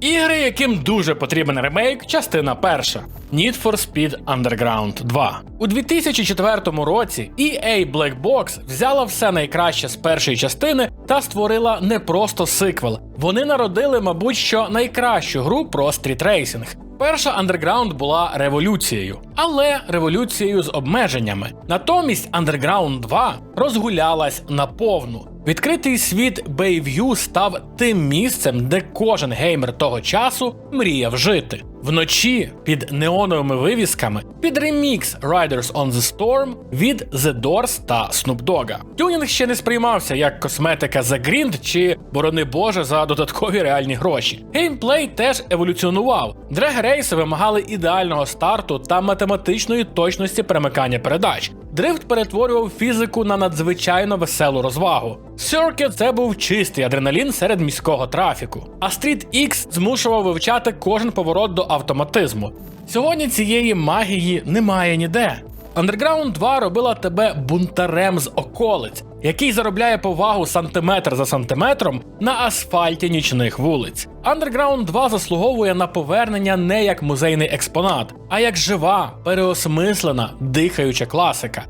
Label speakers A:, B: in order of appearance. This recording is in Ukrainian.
A: Ігри, яким дуже потрібен ремейк, частина перша. Need for Speed Underground 2. У 2004 році EA Black Box взяла все найкраще з першої частини та створила не просто сиквел. Вони народили, мабуть, що найкращу гру про стрітрейсинг. Перша Underground була революцією, але революцією з обмеженнями. Натомість Underground 2 розгулялась наповну. Відкритий світ Bayview став тим місцем, де кожен геймер того часу мріяв жити. Вночі під неоновими вивісками під ремікс Riders on the Storm від The Doors та Snoop Dogg. Тюнінг ще не сприймався як косметика за грінд чи, борони Боже, за додаткові реальні гроші. Геймплей теж еволюціонував. Драг-рейси вимагали ідеального старту та математичної точності перемикання передач. Дрифт перетворював фізику на надзвичайно веселу розвагу. Circuit – це був чистий адреналін серед міського трафіку. А Street X змушував вивчати кожен поворот до автоматизму. Сьогодні цієї магії немає ніде. Underground 2 робила тебе бунтарем з околиць, який заробляє повагу сантиметр за сантиметром на асфальті нічних вулиць. Underground 2 заслуговує на повернення не як музейний експонат, а як жива, переосмислена, дихаюча класика.